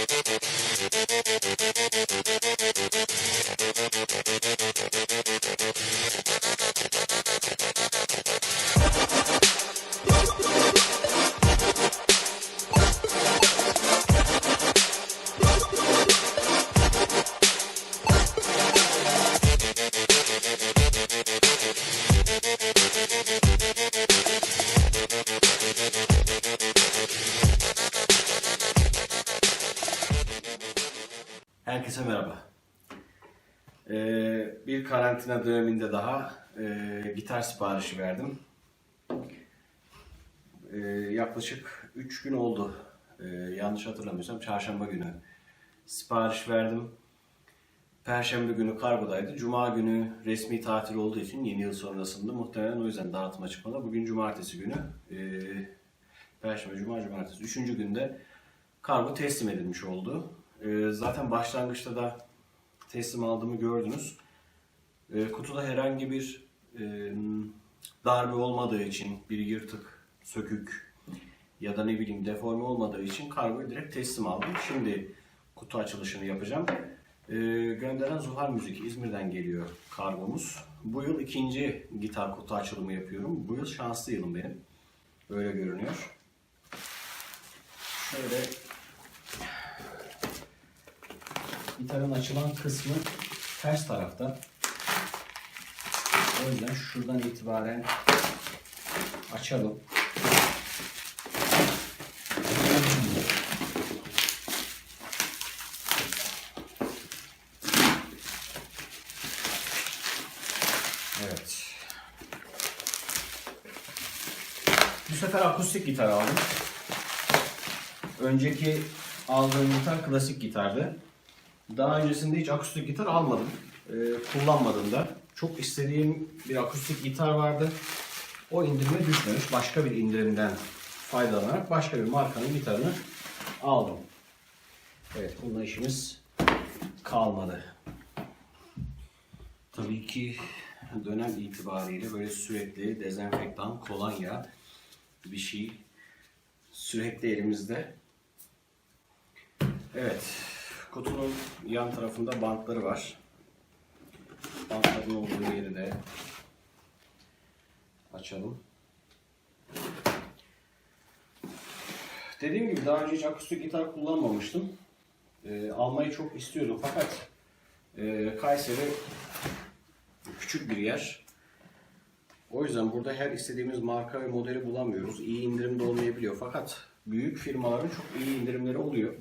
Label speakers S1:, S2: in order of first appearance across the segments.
S1: Do do do. Herkese merhaba. Ee, bir karantina döneminde daha e, gitar siparişi verdim. Ee, yaklaşık 3 gün oldu. Ee, yanlış hatırlamıyorsam çarşamba günü sipariş verdim. Perşembe günü kargodaydı. Cuma günü resmi tatil olduğu için yeni yıl sonrasında muhtemelen o yüzden dağıtıma çıkmadı. Bugün cumartesi günü. Ee, Perşembe, Cuma, Cumartesi. Üçüncü günde kargo teslim edilmiş oldu. Ee, zaten başlangıçta da teslim aldığımı gördünüz. Ee, kutuda herhangi bir e, darbe olmadığı için, bir yırtık, sökük ya da ne bileyim deforme olmadığı için kargoyu direkt teslim aldım. Şimdi kutu açılışını yapacağım. Ee, gönderen Zuhal Müzik İzmir'den geliyor kargomuz. Bu yıl ikinci gitar kutu açılımı yapıyorum. Bu yıl şanslı yılım benim. Öyle görünüyor. Şöyle gitarın açılan kısmı ters tarafta. O yüzden şuradan itibaren açalım. Evet. Bu sefer akustik gitar aldım. Önceki aldığım gitar klasik gitardı. Daha öncesinde hiç akustik gitar almadım. Ee, kullanmadım da. Çok istediğim bir akustik gitar vardı. O indirime düşmemiş. Başka bir indirimden faydalanarak başka bir markanın gitarını aldım. Evet, bununla işimiz kalmadı. Tabii ki dönem itibariyle böyle sürekli dezenfektan, kolonya bir şey sürekli elimizde. Evet, kutunun yan tarafında bantları var. Bantların olduğu yeri de açalım. Dediğim gibi daha önce hiç akustik gitar kullanmamıştım. Ee, almayı çok istiyordum fakat e, Kayseri küçük bir yer. O yüzden burada her istediğimiz marka ve modeli bulamıyoruz. İyi indirimde olmayabiliyor fakat büyük firmaların çok iyi indirimleri oluyor.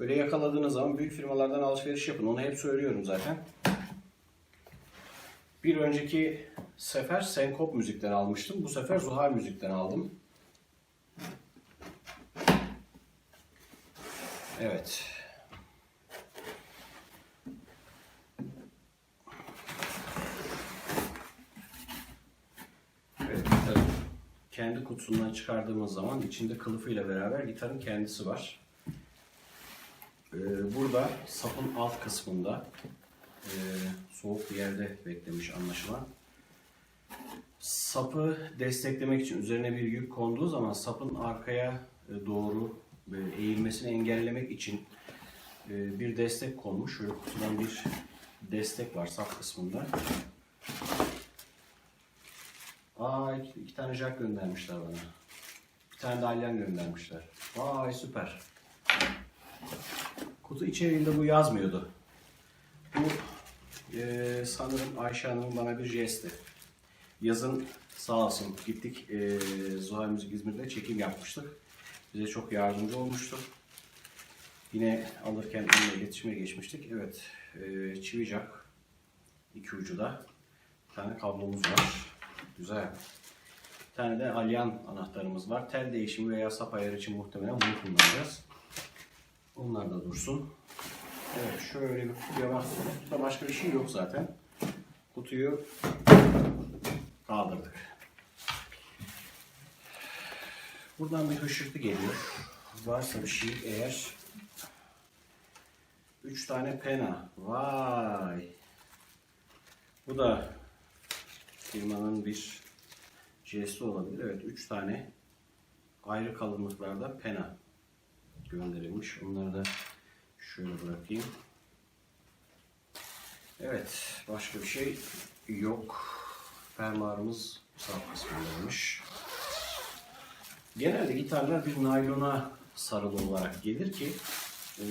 S1: Böyle yakaladığınız zaman büyük firmalardan alışveriş yapın. Onu hep söylüyorum zaten. Bir önceki sefer Senkop Müzik'ten almıştım. Bu sefer Zuhal Müzik'ten aldım. Evet. Evet, kendi kutusundan çıkardığımız zaman içinde kılıfıyla beraber gitarın kendisi var. Ee, burada sapın alt kısmında e, soğuk bir yerde beklemiş anlaşılan. Sapı desteklemek için üzerine bir yük konduğu zaman sapın arkaya e, doğru e, eğilmesini engellemek için e, bir destek konmuş. Şöyle kutudan bir destek var sap kısmında. Aa iki, iki tane jack göndermişler bana. Bir tane de alyan göndermişler. Vay süper. Kutu içeriğinde bu yazmıyordu. Bu e, sanırım Ayşe Hanım'ın bana bir jesti. Yazın sağ olsun gittik e, Zuhal Müzik İzmir'de çekim yapmıştık. Bize çok yardımcı olmuştu. Yine alırken onunla iletişime geçmiştik. Evet, e, çivi jack. iki ucu da. Bir tane kablomuz var. Güzel. Bir tane de alyan anahtarımız var. Tel değişimi veya sap ayarı için muhtemelen bunu kullanacağız. Onlar da dursun. Evet şöyle bir kutuya baktım. Kutuda başka bir şey yok zaten. Kutuyu kaldırdık. Buradan bir hışırtı geliyor. Varsa bir şey eğer 3 tane pena. Vay. Bu da firmanın bir jesti olabilir. Evet 3 tane ayrı kalınlıklarda pena gönderilmiş. Onları da şöyle bırakayım. Evet, başka bir şey yok. Fermuarımız sağ kısmındaymış. Genelde gitarlar bir naylona sarılı olarak gelir ki e,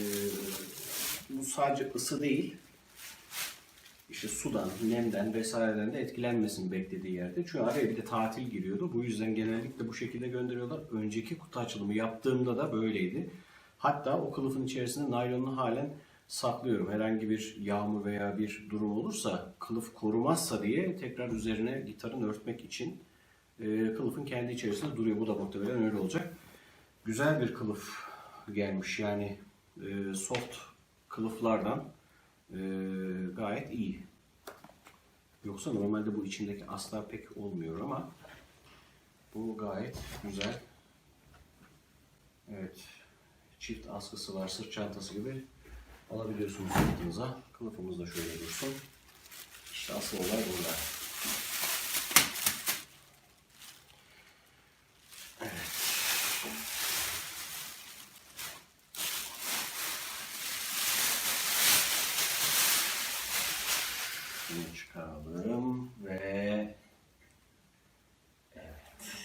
S1: bu sadece ısı değil, işte sudan, nemden vesaireden de etkilenmesin beklediği yerde. Çünkü araya bir de tatil giriyordu. Bu yüzden genellikle bu şekilde gönderiyorlar. Önceki kutu açılımı yaptığımda da böyleydi. Hatta o kılıfın içerisinde naylonunu halen saklıyorum. Herhangi bir yağmur veya bir durum olursa kılıf korumazsa diye tekrar üzerine gitarın örtmek için e, kılıfın kendi içerisinde duruyor. Bu da muhtemelen öyle olacak. Güzel bir kılıf gelmiş yani e, soft kılıflardan e, gayet iyi. Yoksa normalde bu içindeki astar pek olmuyor ama bu gayet güzel. Evet. Çift askısı var, sırt çantası gibi alabiliyorsunuz sırtınıza. Kılıfımız da şöyle dursun. İşte asıl olay burada. Şunu çıkaralım ve evet.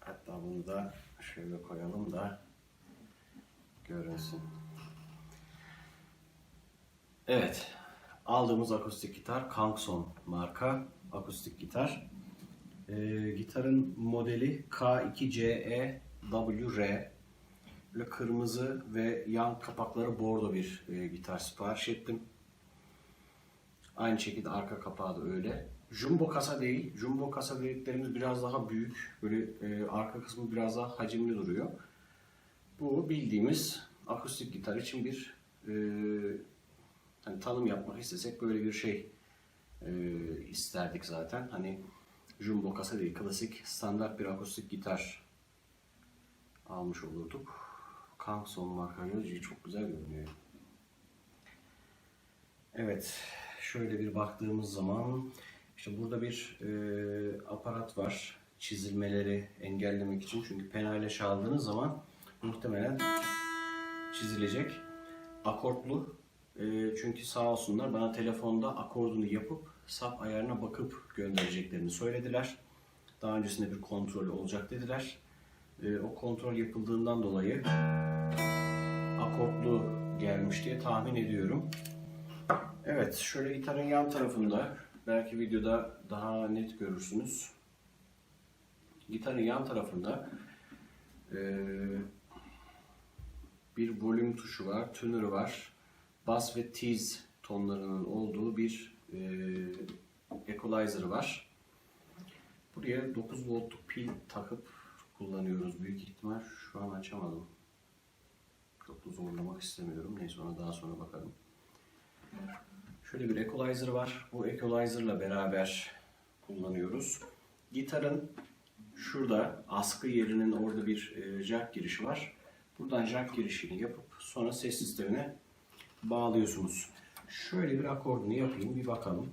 S1: Hatta bunu da şöyle koyalım da görünsün. Evet. Aldığımız akustik gitar Kangson marka akustik gitar. Ee, gitarın modeli K2CE-WR Böyle kırmızı ve yan kapakları bordo bir e, gitar sipariş ettim. Aynı şekilde arka kapağı da öyle. Jumbo kasa değil. Jumbo kasa dediklerimiz biraz daha büyük. Böyle e, arka kısmı biraz daha hacimli duruyor. Bu bildiğimiz akustik gitar için bir e, hani tanım yapmak istesek böyle bir şey e, isterdik zaten. Hani jumbo kasa değil, klasik standart bir akustik gitar almış olurduk. Kangson marka yazıcı çok güzel görünüyor. Evet, şöyle bir baktığımız zaman işte burada bir e, aparat var çizilmeleri engellemek için çünkü penayla çaldığınız zaman muhtemelen çizilecek. Akortlu e, çünkü sağ olsunlar bana telefonda akordunu yapıp sap ayarına bakıp göndereceklerini söylediler. Daha öncesinde bir kontrol olacak dediler. E, o kontrol yapıldığından dolayı akortlu gelmiş diye tahmin ediyorum. Evet, şöyle gitarın yan tarafında belki videoda daha net görürsünüz. Gitarın yan tarafında e, bir volüm tuşu var, tünürü var. Bas ve tiz tonlarının olduğu bir e, equalizer var. Buraya 9 voltluk pil takıp kullanıyoruz büyük ihtimal. Şu an açamadım. Çok da zorlamak istemiyorum. Neyse ona daha sonra bakalım. Şöyle bir equalizer var. Bu equalizer'la beraber kullanıyoruz. Gitarın şurada askı yerinin orada bir e, jack girişi var. Buradan jack girişini yapıp sonra ses sistemine bağlıyorsunuz. Şöyle bir akordunu yapayım bir bakalım.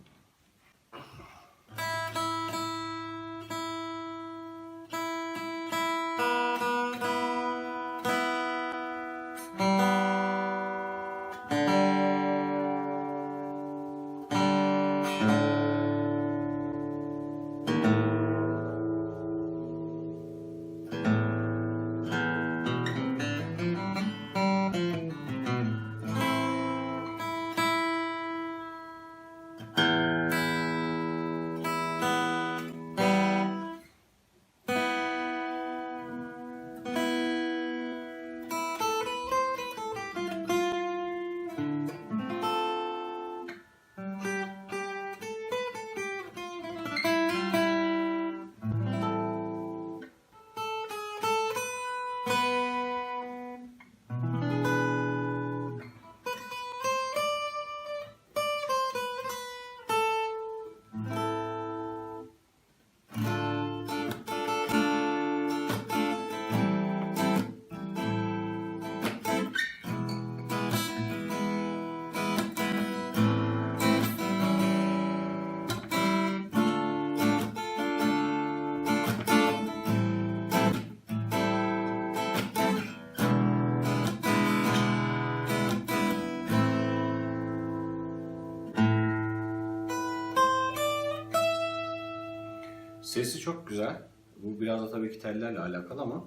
S1: Sesi çok güzel. Bu biraz da tabii ki tellerle alakalı ama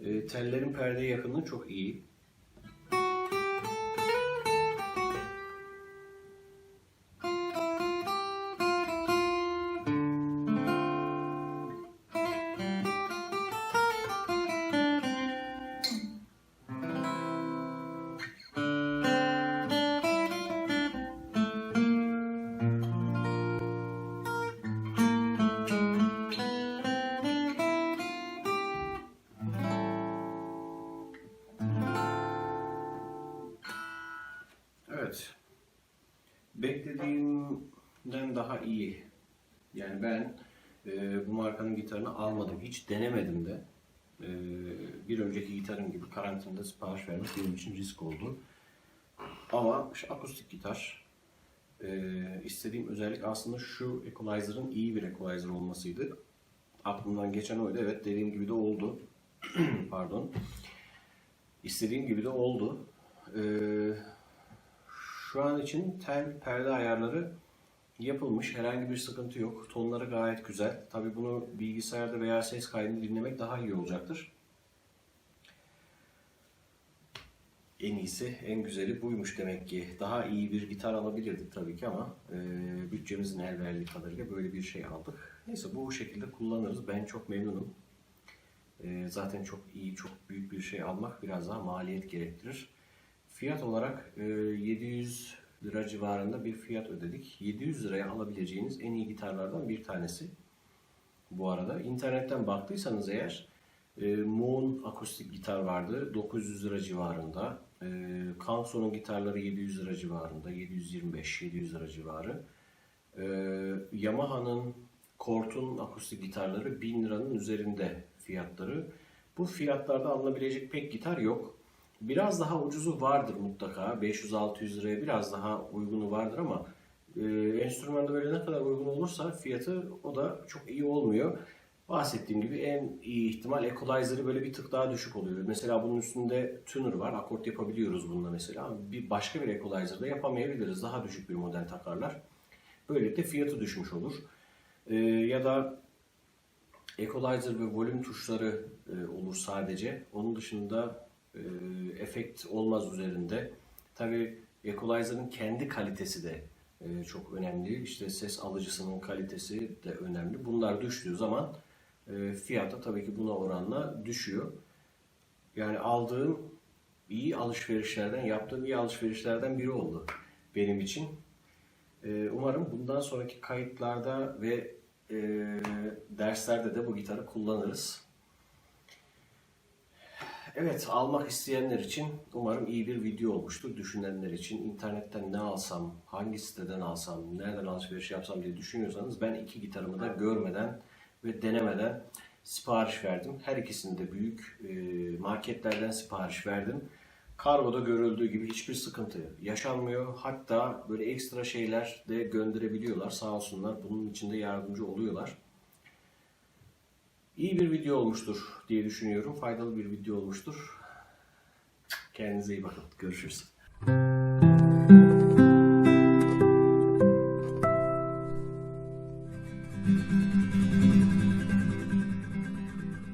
S1: e, tellerin perde yakınlığı çok iyi. Evet. Beklediğimden daha iyi. Yani ben e, bu markanın gitarını almadım. Hiç denemedim de. E, bir önceki gitarım gibi karantinada sipariş vermek benim için risk oldu. Ama şu akustik gitar e, istediğim özellik aslında şu equalizer'ın iyi bir equalizer olmasıydı. Aklımdan geçen oydu. Evet dediğim gibi de oldu. Pardon. İstediğim gibi de oldu. Eee şu an için tel perde ayarları yapılmış. Herhangi bir sıkıntı yok. Tonları gayet güzel. Tabi bunu bilgisayarda veya ses kaydını dinlemek daha iyi olacaktır. En iyisi, en güzeli buymuş demek ki. Daha iyi bir gitar alabilirdik tabii ki ama e, bütçemizin el verdiği kadarıyla böyle bir şey aldık. Neyse bu şekilde kullanırız. Ben çok memnunum. E, zaten çok iyi, çok büyük bir şey almak biraz daha maliyet gerektirir. Fiyat olarak e, 700 lira civarında bir fiyat ödedik. 700 liraya alabileceğiniz en iyi gitarlardan bir tanesi. Bu arada internetten baktıysanız eğer e, Moon akustik gitar vardı 900 lira civarında. E, Kanson'un gitarları 700 lira civarında, 725-700 lira civarı. E, Yamaha'nın Kort'un akustik gitarları 1000 liranın üzerinde fiyatları. Bu fiyatlarda alınabilecek pek gitar yok. Biraz daha ucuzu vardır mutlaka. 500-600 liraya biraz daha uygunu vardır ama e, enstrümanda böyle ne kadar uygun olursa fiyatı o da çok iyi olmuyor. Bahsettiğim gibi en iyi ihtimal equalizer'ı böyle bir tık daha düşük oluyor. Mesela bunun üstünde tuner var. Akort yapabiliyoruz bununla mesela. Bir başka bir equalizer'da yapamayabiliriz. Daha düşük bir model takarlar. Böylelikle fiyatı düşmüş olur. E, ya da equalizer ve volüm tuşları e, olur sadece. Onun dışında e, efekt olmaz üzerinde. Tabi equalizer'ın kendi kalitesi de e, çok önemli. İşte ses alıcısının kalitesi de önemli. Bunlar düştüğü zaman e, fiyata tabii ki buna oranla düşüyor. Yani aldığım iyi alışverişlerden, yaptığım iyi alışverişlerden biri oldu benim için. Umarım bundan sonraki kayıtlarda ve derslerde de bu gitarı kullanırız. Evet, almak isteyenler için umarım iyi bir video olmuştur. Düşünenler için internetten ne alsam, hangi siteden alsam, nereden alışveriş yapsam diye düşünüyorsanız ben iki gitarımı da görmeden ve denemeden sipariş verdim. Her ikisini de büyük e, marketlerden sipariş verdim. Kargoda görüldüğü gibi hiçbir sıkıntı yaşanmıyor. Hatta böyle ekstra şeyler de gönderebiliyorlar. Sağ olsunlar bunun için de yardımcı oluyorlar. İyi bir video olmuştur diye düşünüyorum. Faydalı bir video olmuştur. Kendinize iyi bakın. Görüşürüz.